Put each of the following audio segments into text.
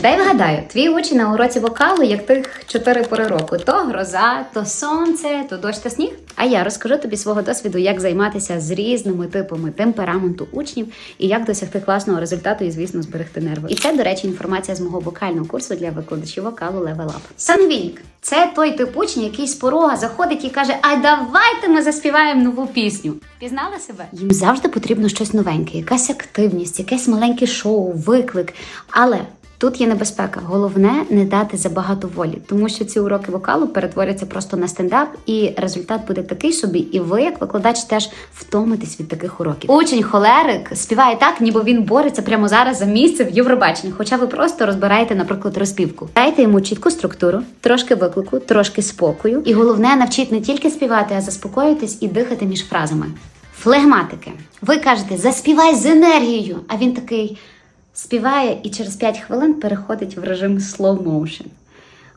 Дай вгадаю, твій учень на уроці вокалу, як тих чотири пори року: то гроза, то сонце, то дощ та сніг. А я розкажу тобі свого досвіду, як займатися з різними типами темпераменту учнів і як досягти класного результату і, звісно, зберегти нерви. І це, до речі, інформація з мого вокального курсу для викладачів вокалу Level Up. Сангвінік це той тип учня, який з порога заходить і каже: А давайте ми заспіваємо нову пісню. Пізнали себе? Їм завжди потрібно щось новеньке, якась активність, якесь маленьке шоу, виклик. Але Тут є небезпека. Головне не дати забагато волі, тому що ці уроки вокалу перетворяться просто на стендап, і результат буде такий собі. І ви, як викладач, теж втомитесь від таких уроків. Учень холерик співає так, ніби він бореться прямо зараз за місце в Євробаченні. Хоча ви просто розбираєте, наприклад, розпівку. Дайте йому чітку структуру, трошки виклику, трошки спокою. І головне навчіть не тільки співати, а заспокоїтись і дихати між фразами. Флегматики. Ви кажете, заспівай з енергією, а він такий співає і через 5 хвилин переходить в режим slow motion.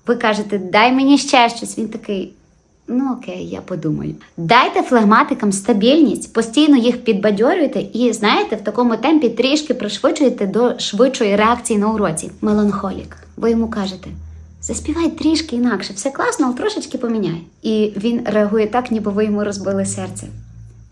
Ви кажете, дай мені ще щось. Він такий. Ну окей, я подумаю. Дайте флегматикам стабільність, постійно їх підбадьорюйте і, знаєте, в такому темпі трішки пришвидшуєте до швидшої реакції на уроці. Меланхолік. Ви йому кажете, заспівай трішки інакше, все класно, але трошечки поміняй. І він реагує так, ніби ви йому розбили серце.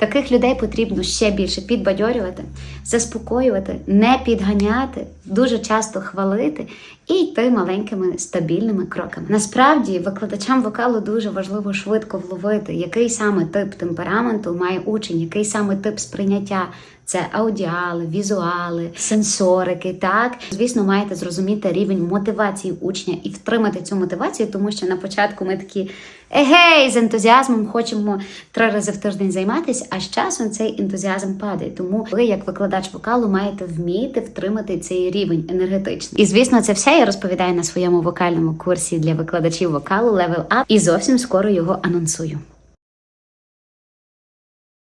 Таких людей потрібно ще більше підбадьорювати, заспокоювати, не підганяти, дуже часто хвалити і йти маленькими стабільними кроками. Насправді викладачам вокалу дуже важливо швидко вловити, який саме тип темпераменту має учень, який саме тип сприйняття. Це аудіали, візуали, сенсорики. Так, звісно, маєте зрозуміти рівень мотивації учня і втримати цю мотивацію, тому що на початку ми такі егей, з ентузіазмом хочемо три рази в тиждень займатися, а з часом цей ентузіазм падає. Тому ви, як викладач вокалу, маєте вміти втримати цей рівень енергетичний. І звісно, це все я розповідаю на своєму вокальному курсі для викладачів вокалу Level Up і зовсім скоро його анонсую.